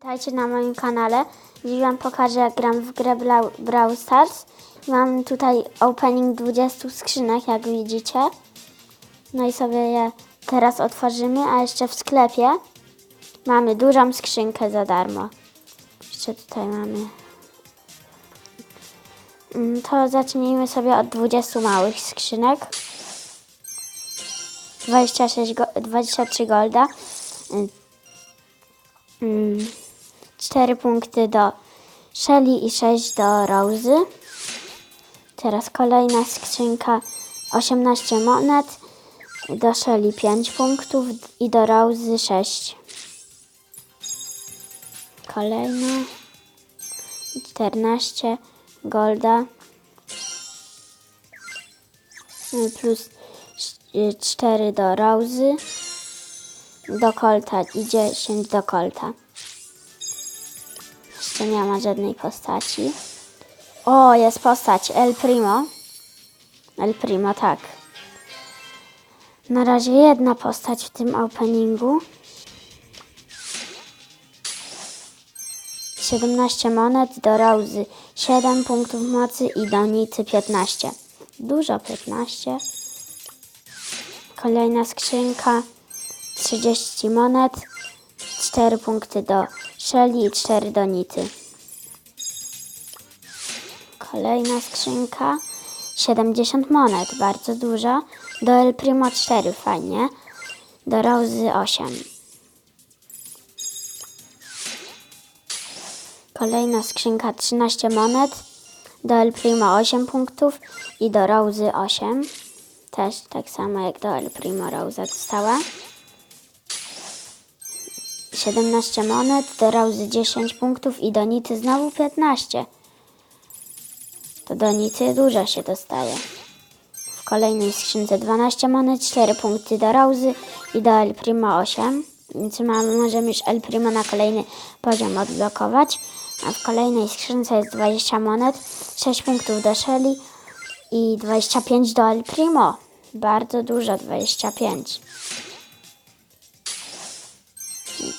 Witajcie na moim kanale. Dziś Wam pokażę jak gram w grę Brawl Stars. Mam tutaj opening 20 skrzynek, jak widzicie. No i sobie je teraz otworzymy, a jeszcze w sklepie mamy dużą skrzynkę za darmo. Jeszcze tutaj mamy. Mm, To zacznijmy sobie od 20 małych skrzynek. 26 go, 23 golda. Mm, 4 punkty do Shelly i 6 do Rozy. Teraz kolejna skrzynka 18 monet. Do Shelly 5 punktów i do Rozy 6. Kolejna 14 golda plus 4 do Rozy do Colta i 10 do Colta. Jeszcze nie ma żadnej postaci. O, jest postać El Primo. El Primo, tak. Na razie jedna postać w tym openingu. 17 monet, do Rozy 7 punktów mocy i do Nity 15. Dużo 15. Kolejna skrzynka 30 monet, 4 punkty do Shelly i 4 do Nity. Kolejna skrzynka 70 monet, bardzo dużo. Do El Primo 4, fajnie. Do Rozy 8. Kolejna skrzynka 13 monet. Do El Primo 8 punktów i do Rozy 8. Też tak samo jak do El Primo Rosa dostała. 17 monet, do Rozy 10 punktów i do Nity znowu 15. To do Nity dużo się dostaje. W kolejnej skrzynce 12 monet, 4 punkty do Rozy i do El Primo 8. Więc mamy, możemy już El Primo na kolejny poziom odblokować. A w kolejnej skrzynce jest 20 monet, 6 punktów do Shelly i 25 do El Primo. Bardzo dużo, 25.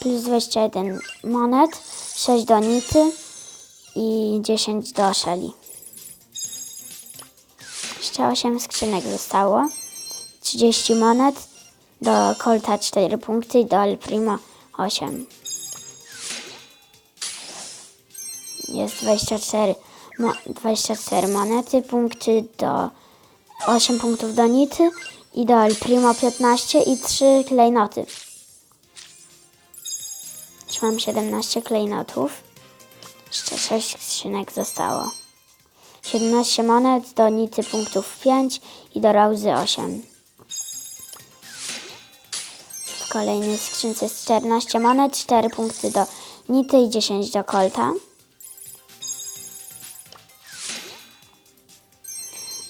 Plus 21 monet, 6 do Nity i 10 do Shelly. Jeszcze 8 skrzynek zostało. 30 monet, do Colta 4 punkty i do El Primo 8. Jest 24, mo, 24 monety, punkty do 8 punktów do Nity i do El Primo 15 i 3 klejnoty. Mam 17 klejnotów. Jeszcze 6 skrzynek zostało. 17 monet, do Nity punktów 5 i do Rozy 8. W kolejnej skrzynce jest 14 monet, 4 punkty do Nity i 10 do Colta.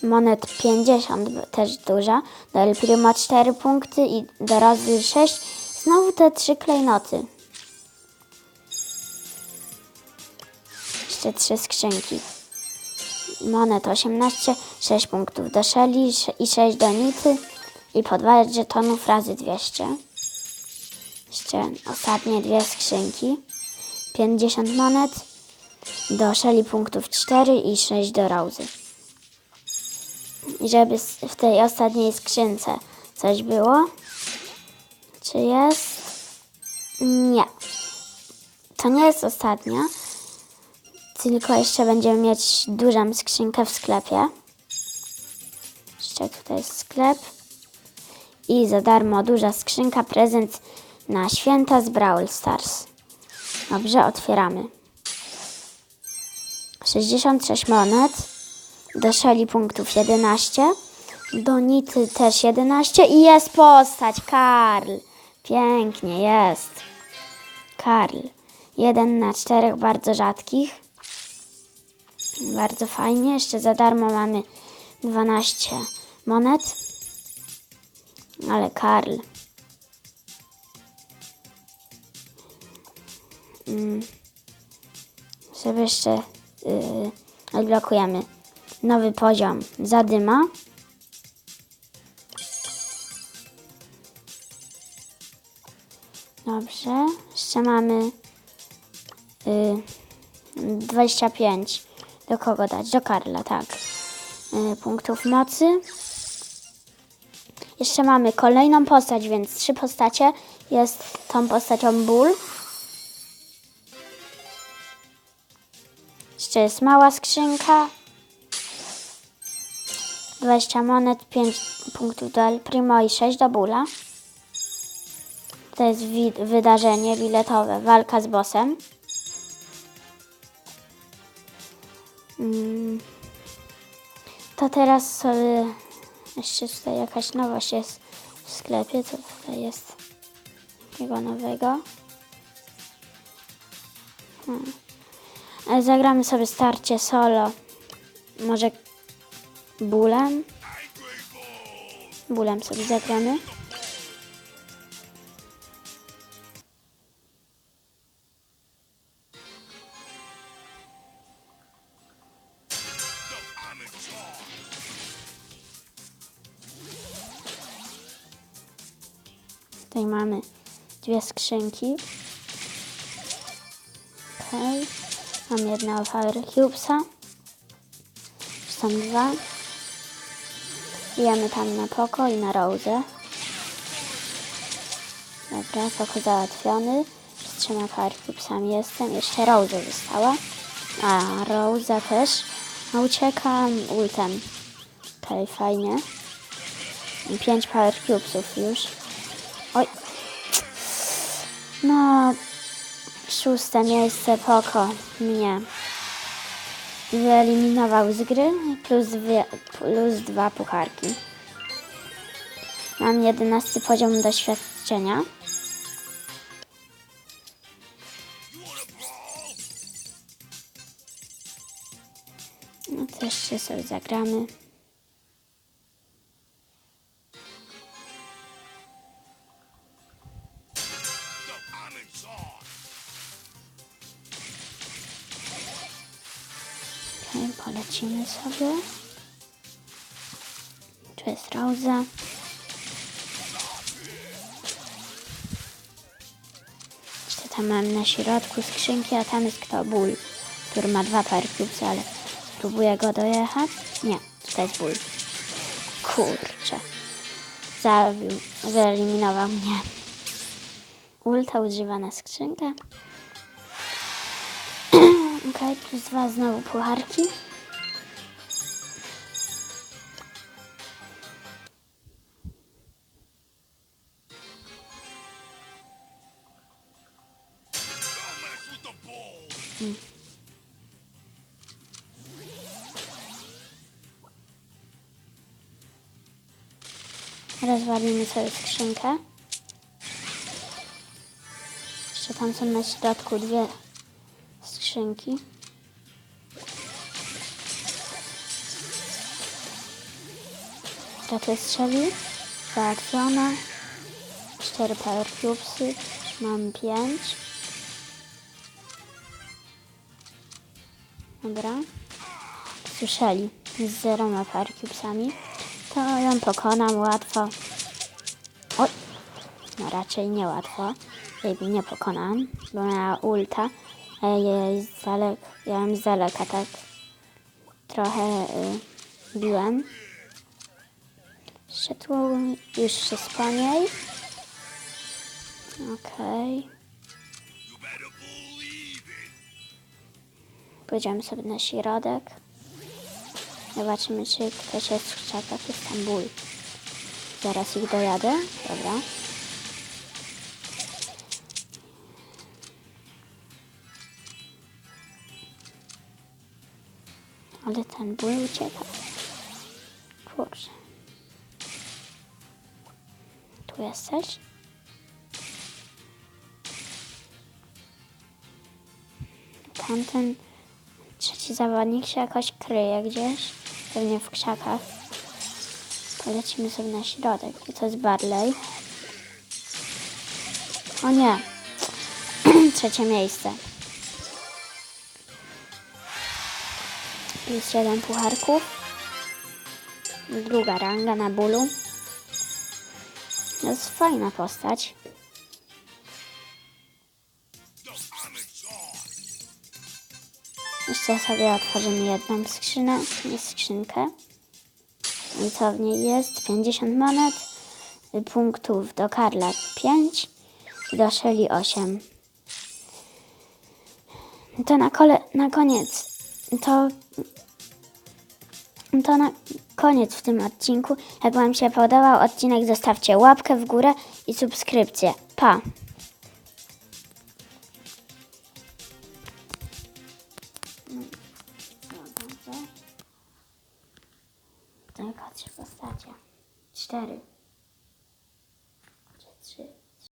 Monet 50 też duża. Do El Primo 4 punkty i do Rozy 6. Znowu te 3 klejnoty. Jeszcze 3 skrzynki. Monet 18, 6 punktów do Shelly i 6 do Nity i po 2 żetonów razy 200. Jeszcze ostatnie dwie skrzynki. 50 monet do Shelly punktów 4 i 6 do. I żeby w tej ostatniej skrzynce coś było. Czy jest? Nie. To nie jest ostatnia. Tylko jeszcze będziemy mieć dużą skrzynkę w sklepie. Jeszcze tutaj jest sklep. I za darmo duża skrzynka, prezent na święta z Brawl Stars. Dobrze, otwieramy. 66 monet. Do punktów 11. Do Nity też 11. I jest postać, Karl. Pięknie, jest. Karl. Jeden na czterech bardzo rzadkich. Bardzo fajnie. Jeszcze za darmo mamy 12 monet. Ale Karl. Mm. Sobie jeszcze yy, odblokujemy nowy poziom zadyma. Dobrze. Jeszcze mamy Y, 25. Do kogo dać? Do Karla, tak. Y, punktów mocy. Jeszcze mamy kolejną postać, więc trzy postacie. Jest tą postacią Bull. Jeszcze jest mała skrzynka. 20 monet, 5 punktów do El Primo i 6 do Bula. To jest wydarzenie biletowe, walka z bossem. To teraz sobie jeszcze tutaj jakaś nowość jest w sklepie. Co tutaj jest takiego nowego? Hmm. Ale Zagramy sobie starcie solo. Może bólem? Bólem sobie zagramy. Tutaj mamy dwie skrzynki. Okej. Mam jednego Power Cubesa. Są dwa. Bijemy tam na Poko i na Rose. Dobra, Poko załatwiony. Z trzema Power Cubesami jestem. Jeszcze Rose została. A, Rose też. No uciekam ultem. Okej, fajnie. I Pięć Power Cubesów już. Oj. No, szóste miejsce Poko mnie wyeliminował z gry plus, dwie, plus dwa pucharki. Mam jedenasty poziom doświadczenia. No to jeszcze sobie zagramy. Sobie. Tu jest Rosa. Jeszcze tam mam na środku skrzynki, a tam jest kto? Ból, który ma dwa parkiubsy, ale spróbuję go dojechać. Nie, tutaj jest ból. Kurczę. Zabił, wyeliminował mnie. Ulta używa na skrzynkę. Okej, plus dwa znowu pucharki. Rozwalimy sobie skrzynkę. Jeszcze tam są na środku dwie skrzynki. Raczej strzeli. Załatwiona. Cztery power cubesy. Mam pięć. Dobra. Słyszeli. Z zeroma power cubesami. To ją pokonam łatwo. Oj. No raczej niełatwo. Jej nie pokonam, bo miała ulta. Jej z daleka, ja ją z daleka tak trochę y, biłem. Szedł już się po niej. Okej. Pójdziemy sobie na środek. Zobaczymy, czy ktoś jest w krzakach. Jest. Zaraz ich dojadę. Dobra. Ale ten ból ucieka. Kurczę. Tu jesteś? Tamten trzeci zawodnik się jakoś kryje gdzieś. Pewnie w krzakach. Polecimy sobie na środek. I to jest Barley. O nie. Trzecie miejsce. Plus jeden pucharków. Druga ranga na bólu. To jest fajna postać. Jeszcze sobie otworzymy jedną skrzynę, nie skrzynkę. I co w niej jest? 50 monet, punktów do Karla 5 i do Shelly 8. To na, kole, na koniec, to, to na koniec w tym odcinku. Jak Wam się podobał odcinek, zostawcie łapkę w górę i subskrypcję. Pa!